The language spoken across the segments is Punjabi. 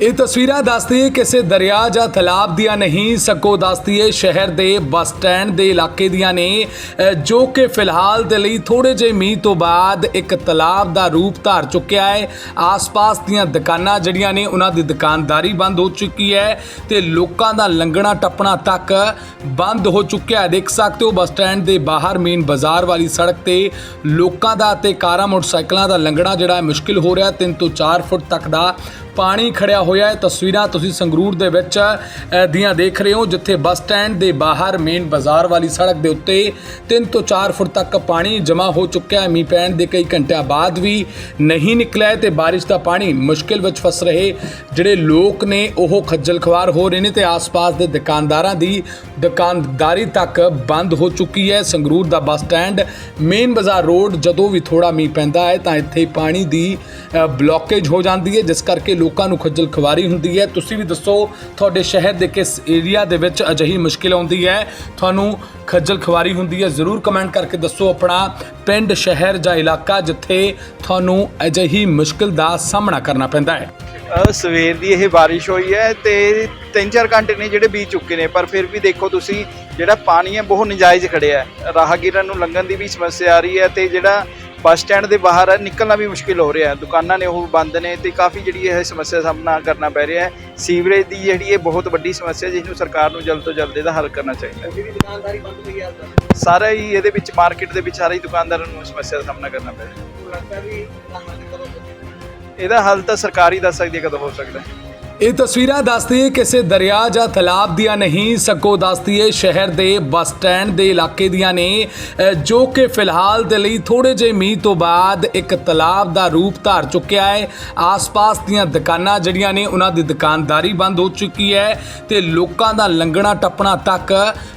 ਇਹ ਤਸਵੀਰਾਂ ਦੱਸਦੀ ਕਿਸੇ ਦਰਿਆ ਜਾਂ ਤਲਾਬ ਦੀਆਂ ਨਹੀਂ ਸਕੋ ਦੱਸਦੀ ਹੈ ਸ਼ਹਿਰ ਦੇ ਬੱਸ ਸਟੈਂਡ ਦੇ ਇਲਾਕੇ ਦੀਆਂ ਨੇ ਜੋ ਕਿ ਫਿਲਹਾਲ ਦੇ ਲਈ ਥੋੜੇ ਜਿਹੇ ਮੀਂਹ ਤੋਂ ਬਾਅਦ ਇੱਕ ਤਲਾਬ ਦਾ ਰੂਪ ਧਾਰ ਚੁੱਕਿਆ ਹੈ। ਆਸ-ਪਾਸ ਦੀਆਂ ਦੁਕਾਨਾਂ ਜਿਹੜੀਆਂ ਨੇ, ਉਹਨਾਂ ਦੀ ਦੁਕਾਨਦਾਰੀ ਬੰਦ ਹੋ ਚੁੱਕੀ ਹੈ ਤੇ ਲੋਕਾਂ ਦਾ ਲੰਘਣਾ ਟੱਪਣਾ ਤੱਕ ਬੰਦ ਹੋ ਚੁੱਕਿਆ ਹੈ। ਦੇਖ ਸਕਦੇ ਹੋ, ਬੱਸ ਸਟੈਂਡ ਦੇ ਬਾਹਰ ਮੇਨ ਬਾਜ਼ਾਰ ਵਾਲੀ ਸੜਕ ਤੇ ਲੋਕਾਂ ਦਾ ਤੇ ਕਾਰਾਂ, ਮੋਟਰਸਾਈਕਲਾਂ ਦਾ ਲੰਘਣਾ ਜਿਹੜਾ ਮੁਸ਼ਕਿਲ ਹੋ ਰਿਹਾ। 3 ਤੋਂ 4 ਫੁੱਟ ਤੱਕ ਦਾ ਪਾਣੀ ਖੜਿਆ ਹੋਇਆ ਹੈ। ਤਸਵੀਰਾਂ ਤੁਸੀਂ ਸੰਗਰੂਰ ਦੇ ਵਿੱਚ ਦੀਆਂ ਦੇਖ ਰਹੇ ਹੋ ਜਿੱਥੇ ਬੱਸ ਸਟੈਂਡ ਦੇ ਬਾਹਰ ਮੇਨ ਬਾਜ਼ਾਰ ਵਾਲੀ ਸੜਕ ਦੇ ਉੱਤੇ 3 ਤੋਂ 4 ਫੁੱਟ ਤੱਕ ਪਾਣੀ ਜਮ੍ਹਾਂ ਹੋ ਚੁੱਕਿਆ ਹੈ। ਮੀਂਹ ਪੈਣ ਦੇ ਕਈ ਘੰਟਿਆਂ ਬਾਅਦ ਵੀ ਨਹੀਂ ਨਿਕਲਿਆ ਹੈ ਤੇ ਬਾਰਿਸ਼ ਦਾ ਪਾਣੀ ਮੁਸ਼ਕਿਲ ਵਿੱਚ ਫਸ ਰਹੇ ਜਿਹੜੇ ਲੋਕ ਨੇ ਉਹ ਖੱਜਲ ਖਵਾਰ ਹੋ ਰਹੇ ਨੇ ਤੇ ਆਸ-ਪਾਸ ਦੇ ਦੁਕਾਨਦਾਰਾਂ ਦੀ ਦੁਕਾਨਦਾਰੀ ਤੱਕ ਬੰਦ ਹੋ ਚੁੱਕੀ ਹੈ। ਸੰਗਰੂਰ ਦਾ bus stand main Bazaar road ਜਦੋਂ ਵੀ ਥੋੜਾ ਮੀਂਹ ਪੈਂਦਾ ਹੈ ਤਾਂ ਇੱਥੇ ਪਾਣੀ ਦੀ ਅ, ਬਲੌਕੇਜ ਹੋ ਜਾਂਦੀ ਹੈ ਜਿਸ ਕਰਕੇ ਲੋਕਾਂ ਨੂੰ ਖੱਜਲ ਖਵਾਰੀ ਹੁੰਦੀ ਹੈ। ਤੁਸੀਂ ਵੀ ਦੱਸੋ ਤੁਹਾਡੇ ਸ਼ਹਿਰ ਦੇ ਕਿਸ ਏਰੀਆ ਦੇ ਵਿੱਚ ਅਜਿਹੀ ਮੁਸ਼ਕਿਲ ਆਉਂਦੀ ਹੈ? ਤੁਹਾਨੂੰ ਖੱਜਲ ਖਵਾਰੀ ਹੁੰਦੀ ਹੈ ਜ਼ਰੂਰ ਕਮੈਂਟ ਕਰਕੇ ਦੱਸੋ ਆਪਣਾ ਪਿੰਡ ਸ਼ਹਿਰ ਜਾਂ ਇਲਾਕਾ ਜਿੱਥੇ ਤੁਹਾਨੂੰ ਅਜਿਹੀ ਮੁਸ਼ਕਿਲ ਦਾ ਸਾਹਮਣਾ ਕਰਨਾ ਪੈਂਦਾ ਹੈ। ਅ, ਸਵੇਰ ਦੀ ਇਹ ਬਾਰਿਸ਼ ਹੋਈ ਹੈ ਤੇ 3-4 ਘੰਟੇ ਨੇ ਜਿਹੜੇ ਬੀਤ ਚੁੱਕੇ ਨੇ ਪਰ ਫਿਰ ਵੀ ਦੇਖੋ ਤੁਸੀਂ ਜਿਹੜਾ ਪਾਣੀ ਹੈ ਬਹੁਤ ਨਜਾਇਜ਼ ਖੜਿਆ ਹੈ। ਰਾਹਗੀਰਾਂ ਨੂੰ ਲੰਘਣ ਦੀ ਵੀ ਸਮੱਸਿਆ ਆ ਰਹੀ ਹੈ ਤੇ ਜਿਹੜਾ ਬੱਸ ਸਟੈਂਡ ਦੇ ਬਾਹਰ ਹੈ ਨਿਕਲਣਾ ਵੀ ਮੁਸ਼ਕਿਲ ਹੋ ਰਿਹਾ ਹੈ। ਦੁਕਾਨਾਂ ਨੇ ਉਹ ਬੰਦ ਨੇ ਤੇ ਕਾਫੀ ਜਿਹੜੀ ਇਹ ਸਮੱਸਿਆ ਸਾਹਮਣਾ ਕਰਨਾ ਪੈ ਰਿਹਾ ਹੈ। ਸੀਵਰੇਜ ਦੀ ਜਿਹੜੀ ਇਹ ਬਹੁਤ ਵੱਡੀ ਸਮੱਸਿਆ ਜਿਸ ਨੂੰ ਸਰਕਾਰ ਨੂੰ ਜਲਦ ਤੋਂ ਜਲਦ ਇਹਦਾ ਹੱਲ ਕਰਨਾ ਚਾਹੀਦਾ ਹੈ। ਦੁਕਾਨਦਾਰੀ ਬੰਦ ਹੋਈ ਆ ਸਾਰਾ ਹੀ ਇਹਦੇ ਵਿੱਚ ਮਾਰਕੀਟ ਦੇ ਵਿੱਚ ਸਾਰੇ ਹੀ ਦੁਕਾਨਦਾਰਾਂ ਨੂੰ ਸਮੱਸਿਆ ਦਾ ਸਾਹਮਣਾ ਕਰਨਾ ਪੈ ਰਿਹਾ ਕਦੋਂ ਇਹਦਾ ਹੱਲ ਤਾਂ ਸਰਕਾਰ ਹੀ ਦੱਸ ਸਕਦੀ ਹੈ ਕਦੋਂ ਹੋ ਸਕਦਾ ਹੈ। ਇਹ ਤਸਵੀਰਾਂ ਦੱਸਦੀ ਕਿਸੇ ਦਰਿਆ ਜਾਂ ਤਲਾਬ ਦੀਆਂ ਨਹੀਂ, ਸਗੋਂ ਦੱਸਦੀ ਹੈ ਸ਼ਹਿਰ ਦੇ ਬੱਸ ਸਟੈਂਡ ਦੇ ਇਲਾਕੇ ਦੀਆਂ ਨੇ ਜੋ ਕਿ ਫਿਲਹਾਲ ਦੇ ਲਈ ਥੋੜੇ ਜਿਹੇ ਮੀਂਹ ਤੋਂ ਬਾਅਦ ਇੱਕ ਤਲਾਬ ਦਾ ਰੂਪ ਧਾਰ ਚੁੱਕਿਆ ਹੈ। ਆਸ-ਪਾਸ ਦੀਆਂ ਦੁਕਾਨਾਂ ਜਿਹੜੀਆਂ ਨੇ, ਉਹਨਾਂ ਦੀ ਦੁਕਾਨਦਾਰੀ ਬੰਦ ਹੋ ਚੁੱਕੀ ਹੈ ਤੇ ਲੋਕਾਂ ਦਾ ਲੰਘਣਾ ਟੱਪਣਾ ਤੱਕ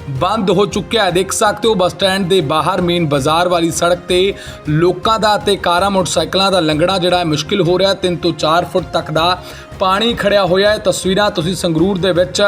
ਬੰਦ ਹੋ ਚੁੱਕਿਆ ਹੈ। ਦੇਖ ਸਕਦੇ ਹੋ, ਬੱਸ ਸਟੈਂਡ ਦੇ ਬਾਹਰ ਮੇਨ ਬਾਜ਼ਾਰ ਵਾਲੀ ਸੜਕ ਤੇ ਲੋਕਾਂ ਦਾ ਤੇ ਕਾਰਾਂ, ਮੋਟਰਸਾਈਕਲਾਂ ਦਾ ਲੰਘਣਾ ਜਿਹੜਾ ਹੈ ਮੁਸ਼ਕਿਲ ਹੋ ਰਿਹਾ। 3 ਤੋਂ 4 ਫੁੱਟ ਤੱਕ ਦਾ ਪਾਣੀ ਖੜਿਆ ਹੋਇਆ ਹੈ। ਤਸਵੀਰਾਂ ਤੁਸੀਂ ਸੰਗਰੂਰ ਦੇ ਵਿੱਚ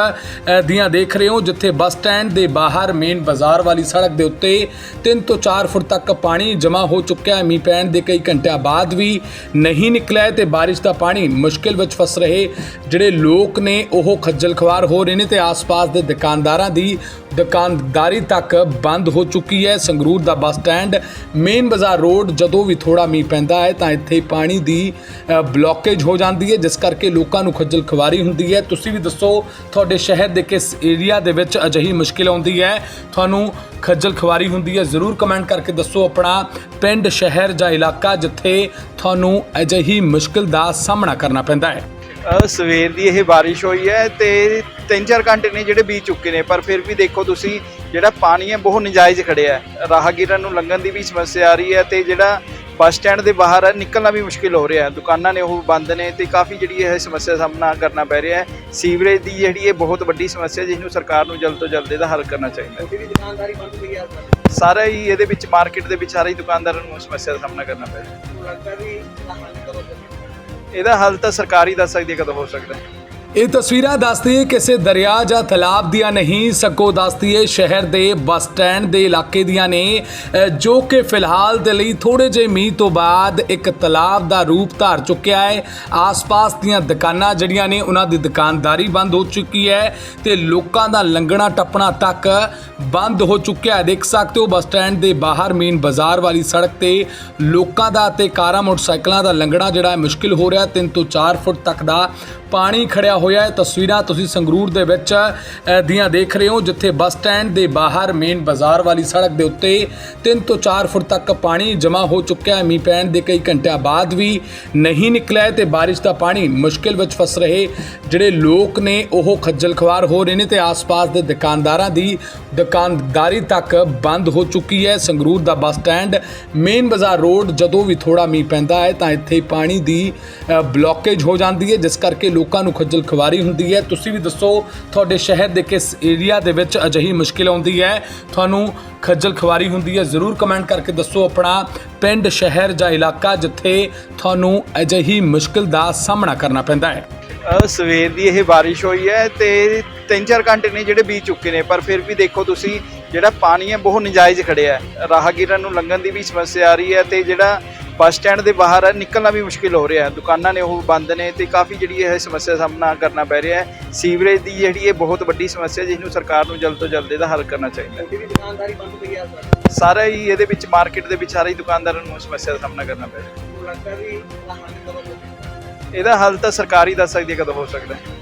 ਦੀਆਂ ਦੇਖ ਰਹੇ ਹੋ, ਜਿੱਥੇ ਬੱਸ ਸਟੈਂਡ ਦੇ ਬਾਹਰ ਮੇਨ ਬਾਜ਼ਾਰ ਵਾਲੀ ਸੜਕ ਦੇ ਉੱਤੇ 3 ਤੋਂ 4 ਫੁੱਟ ਤੱਕ ਪਾਣੀ ਜਮ੍ਹਾਂ ਹੋ ਚੁੱਕਿਆ ਹੈ। ਮੀਂਹ ਪੈਣ ਦੇ ਕਈ ਘੰਟਿਆਂ ਬਾਅਦ ਵੀ ਨਹੀਂ ਨਿਕਲਿਆ ਹੈ ਤੇ ਬਾਰਿਸ਼ ਦਾ ਪਾਣੀ ਮੁਸ਼ਕਿਲ ਵਿੱਚ ਫਸ ਰਹੇ ਜਿਹੜੇ ਲੋਕ ਨੇ, ਉਹ ਖੱਜਲ ਖਵਾਰ ਹੋ ਰਹੇ ਨੇ ਤੇ ਆਸ-ਪਾਸ ਦੇ ਦੁਕਾਨਦਾਰਾਂ ਦੀ ਦੁਕਾਨਦਾਰੀ ਤੱਕ ਬੰਦ ਹੋ ਚੁੱਕੀ ਹੈ। ਸੰਗਰੂਰ ਦਾ bus stand main Bazaar road ਜਦੋਂ ਵੀ ਥੋੜਾ ਮੀਂਹ ਪੈਂਦਾ ਹੈ ਤਾਂ ਇੱਥੇ ਪਾਣੀ ਦੀ ਅ, ਬਲੌਕੇਜ ਹੋ ਜਾਂਦੀ ਹੈ ਜਿਸ ਕਰਕੇ ਲੋਕਾਂ ਨੂੰ ਖੱਜਲ ਖਵਾਰੀ ਹੁੰਦੀ ਹੈ। ਤੁਸੀਂ ਵੀ ਦੱਸੋ ਤੁਹਾਡੇ ਸ਼ਹਿਰ ਦੇ ਕਿਸ ਏਰੀਆ ਦੇ ਵਿੱਚ ਅਜਿਹੀ ਮੁਸ਼ਕਿਲ ਆਉਂਦੀ ਹੈ? ਤੁਹਾਨੂੰ ਖੱਜਲ ਖਵਾਰੀ ਹੁੰਦੀ ਹੈ ਜ਼ਰੂਰ ਕਮੈਂਟ ਕਰਕੇ ਦੱਸੋ ਆਪਣਾ ਪਿੰਡ ਸ਼ਹਿਰ ਜਾਂ ਇਲਾਕਾ ਜਿੱਥੇ ਤੁਹਾਨੂੰ ਅਜਿਹੀ ਮੁਸ਼ਕਿਲ ਦਾ ਸਾਹਮਣਾ ਕਰਨਾ ਪੈਂਦਾ ਹੈ। ਸਵੇਰ ਦੀ ਇਹ ਬਾਰਿਸ਼ ਹੋਈ ਹੈ ਤੇ 3-4 ਘੰਟੇ ਨੇ ਜਿਹੜੇ ਬੀਤ ਚੁੱਕੇ ਨੇ ਪਰ ਫਿਰ ਵੀ ਦੇਖੋ ਤੁਸੀਂ ਜਿਹੜਾ ਪਾਣੀ ਹੈ ਬਹੁਤ ਨਜਾਇਜ਼ ਖੜਿਆ ਹੈ। ਰਾਹਗੀਰਾਂ ਨੂੰ ਲੰਘਣ ਦੀ ਵੀ ਸਮੱਸਿਆ ਆ ਰਹੀ ਹੈ ਤੇ ਜਿਹੜਾ ਬੱਸ ਸਟੈਂਡ ਦੇ ਬਾਹਰ ਹੈ ਨਿਕਲਣਾ ਵੀ ਮੁਸ਼ਕਿਲ ਹੋ ਰਿਹਾ ਹੈ। ਦੁਕਾਨਾਂ ਨੇ ਉਹ ਬੰਦ ਨੇ ਤੇ ਕਾਫੀ ਜਿਹੜੀ ਇਹ ਸਮੱਸਿਆ ਸਾਹਮਣਾ ਕਰਨਾ ਪੈ ਰਿਹਾ ਹੈ। ਸੀਵਰੇਜ ਦੀ ਜਿਹੜੀ ਇਹ ਬਹੁਤ ਵੱਡੀ ਸਮੱਸਿਆ ਜਿਸ ਨੂੰ ਸਰਕਾਰ ਨੂੰ ਜਲਦ ਤੋਂ ਜਲਦ ਇਹਦਾ ਹੱਲ ਕਰਨਾ ਚਾਹੀਦਾ ਹੈ। ਸਾਰਾ ਹੀ ਇਹਦੇ ਵਿੱਚ ਮਾਰਕੀਟ ਦੇ ਵਿੱਚ ਸਾਰੇ ਹੀ ਦੁਕਾਨਦਾਰਾਂ ਨੂੰ ਸਮੱਸਿਆ ਦਾ ਸਾਹਮਣਾ ਕਰਨਾ ਪੈ ਰਿਹਾ ਕਦੋਂ ਇਹਦਾ ਹੱਲ ਤਾਂ ਸਰਕਾਰ ਹੀ ਦੱਸ ਸਕਦੀ ਹੈ ਕਦੋਂ ਹੋ ਸਕਦਾ ਹੈ। ਇਹ ਤਸਵੀਰਾਂ ਦੱਸਦੀ ਕਿਸੇ ਦਰਿਆ ਜਾਂ ਤਲਾਬ ਦੀਆਂ ਨਹੀਂ, ਸਗੋਂ ਦੱਸਦੀ ਹੈ ਸ਼ਹਿਰ ਦੇ ਬੱਸ ਸਟੈਂਡ ਦੇ ਇਲਾਕੇ ਦੀਆਂ ਨੇ ਜੋ ਕਿ ਫਿਲਹਾਲ ਦੇ ਲਈ ਥੋੜੇ ਜਿਹੇ ਮੀਂਹ ਤੋਂ ਬਾਅਦ ਇੱਕ ਤਲਾਬ ਦਾ ਰੂਪ ਧਾਰ ਚੁੱਕਿਆ ਹੈ। ਆਸ-ਪਾਸ ਦੀਆਂ ਦੁਕਾਨਾਂ ਜਿਹੜੀਆਂ ਨੇ, ਉਹਨਾਂ ਦੀ ਦੁਕਾਨਦਾਰੀ ਬੰਦ ਹੋ ਚੁੱਕੀ ਹੈ ਤੇ ਲੋਕਾਂ ਦਾ ਲੰਘਣਾ ਟੱਪਣਾ ਤੱਕ ਬੰਦ ਹੋ ਚੁੱਕਿਆ ਹੈ। ਦੇਖ ਸਕਦੇ ਹੋ, ਬੱਸ ਸਟੈਂਡ ਦੇ ਬਾਹਰ ਮੇਨ ਬਾਜ਼ਾਰ ਵਾਲੀ ਸੜਕ ਤੇ ਲੋਕਾਂ ਦਾ ਤੇ ਕਾਰਾਂ, ਮੋਟਰਸਾਈਕਲਾਂ ਦਾ ਲੰਘਣਾ ਜਿਹੜਾ ਮੁਸ਼ਕਿਲ ਹੋ ਰਿਹਾ। 3 ਤੋਂ 4 ਫੁੱਟ ਤੱਕ ਦਾ ਪਾਣੀ ਖੜਿਆ ਹੋਇਆ ਹੈ। ਤਸਵੀਰਾਂ ਤੁਸੀਂ ਸੰਗਰੂਰ ਦੇ ਵਿੱਚ ਦੀਆਂ ਦੇਖ ਰਹੇ ਹੋ ਜਿੱਥੇ ਬੱਸ ਸਟੈਂਡ ਦੇ ਬਾਹਰ ਮੇਨ ਬਾਜ਼ਾਰ ਵਾਲੀ ਸੜਕ ਦੇ ਉੱਤੇ 3 ਤੋਂ 4 ਫੁੱਟ ਤੱਕ ਪਾਣੀ ਜਮ੍ਹਾਂ ਹੋ ਚੁੱਕਿਆ ਹੈ। ਮੀਂਹ ਪੈਣ ਦੇ ਕਈ ਘੰਟਿਆਂ ਬਾਅਦ ਵੀ ਨਹੀਂ ਨਿਕਲਿਆ ਹੈ ਤੇ ਬਾਰਿਸ਼ ਦਾ ਪਾਣੀ ਮੁਸ਼ਕਿਲ ਵਿੱਚ ਫਸ ਰਹੇ ਜਿਹੜੇ ਲੋਕ ਨੇ ਉਹ ਖੱਜਲ ਖਵਾਰ ਹੋ ਰਹੇ ਨੇ ਤੇ ਆਸ-ਪਾਸ ਦੇ ਦੁਕਾਨਦਾਰਾਂ ਦੀ ਦੁਕਾਨਦਾਰੀ ਤੱਕ ਬੰਦ ਹੋ ਚੁੱਕੀ ਹੈ। ਸੰਗਰੂਰ ਦਾ bus stand main Bazaar road ਜਦੋਂ ਵੀ ਥੋੜਾ ਮੀਂਹ ਪੈਂਦਾ ਹੈ ਤਾਂ ਇੱਥੇ ਪਾਣੀ ਦੀ ਅ, ਬਲੌਕੇਜ ਹੋ ਜਾਂਦੀ ਹੈ ਜਿਸ ਕਰਕੇ ਲੋਕਾਂ ਨੂੰ ਖੱਜਲ ਖੁਆਰੀ ਹੁੰਦੀ ਹੈ। ਤੁਸੀਂ ਵੀ ਦੱਸੋ ਤੁਹਾਡੇ ਸ਼ਹਿਰ ਦੇ ਕਿਸ ਏਰੀਆ ਦੇ ਵਿੱਚ ਅਜਿਹੀ ਮੁਸ਼ਕਿਲ ਆਉਂਦੀ ਹੈ? ਤੁਹਾਨੂੰ ਖੱਜਲ ਖੁਆਰੀ ਹੁੰਦੀ ਹੈ। ਜ਼ਰੂਰ ਕਮੈਂਟ ਕਰਕੇ ਦੱਸੋ ਆਪਣਾ ਪਿੰਡ ਸ਼ਹਿਰ ਜਾਂ ਇਲਾਕਾ ਜਿੱਥੇ ਤੁਹਾਨੂੰ ਅਜਿਹੀ ਮੁਸ਼ਕਿਲ ਦਾ ਸਾਹਮਣਾ ਕਰਨਾ ਪੈਂਦਾ ਹੈ। ਅ, ਸਵੇਰ ਦੀ ਇਹ ਬਾਰਿਸ਼ ਹੋਈ ਹੈ ਤੇ 3-4 ਘੰਟੇ ਨੇ ਜਿਹੜੇ ਬੀਤ ਚੁੱਕੇ ਨੇ ਪਰ ਫਿਰ ਵੀ ਦੇਖੋ ਤੁਸੀਂ ਜਿਹੜਾ ਪਾਣੀ ਹੈ ਬਹੁਤ ਨਜਾਇਜ਼ ਖੜਿਆ ਹੈ। ਰਾਹਗੀਰਾਂ ਨੂੰ ਲੰਘਣ ਦੀ ਵੀ ਸਮੱਸਿਆ ਆ ਰਹੀ ਹੈ ਤੇ ਜਿਹੜਾ ਬੱਸ ਸਟੈਂਡ ਦੇ ਬਾਹਰ ਨਿਕਲਣਾ ਵੀ ਮੁਸ਼ਕਿਲ ਹੋ ਰਿਹਾ ਹੈ। ਦੁਕਾਨਾਂ ਨੇ ਉਹ ਬੰਦ ਨੇ ਤੇ ਕਾਫੀ ਜਿਹੜੀ ਇਹ ਸਮੱਸਿਆ ਸਾਹਮਣਾ ਕਰਨਾ ਪੈ ਰਿਹਾ ਹੈ। ਸੀਵਰੇਜ ਦੀ ਜਿਹੜੀ ਇਹ ਬਹੁਤ ਵੱਡੀ ਸਮੱਸਿਆ ਜਿਸ ਨੂੰ ਸਰਕਾਰ ਨੂੰ ਜਲਦ ਤੋਂ ਜਲਦ ਇਹਦਾ ਹੱਲ ਕਰਨਾ ਚਾਹੀਦਾ ਹੈ। ਦੁਕਾਨਦਾਰੀ ਬੰਦ ਪਈ ਆ ਸਰ। ਹੀ ਇਹਦੇ ਵਿੱਚ ਮਾਰਕੀਟ ਦੇ ਵਿੱਚ ਸਾਰੇ ਹੀ ਦੁਕਾਨਦਾਰਾਂ ਨੂੰ ਸਮੱਸਿਆ ਦਾ ਸਾਹਮਣਾ ਕਰਨਾ ਪੈ ਰਿਹਾ ਲੱਗਦਾ ਵੀ ਕਰੋ ਇਹਦਾ ਹੱਲ ਤਾਂ ਸਰਕਾਰ ਹੀ ਦੱਸ ਸਕਦੀ ਹੈ ਕਦੋਂ ਹੋ ਸਕਦਾ ਹੈ।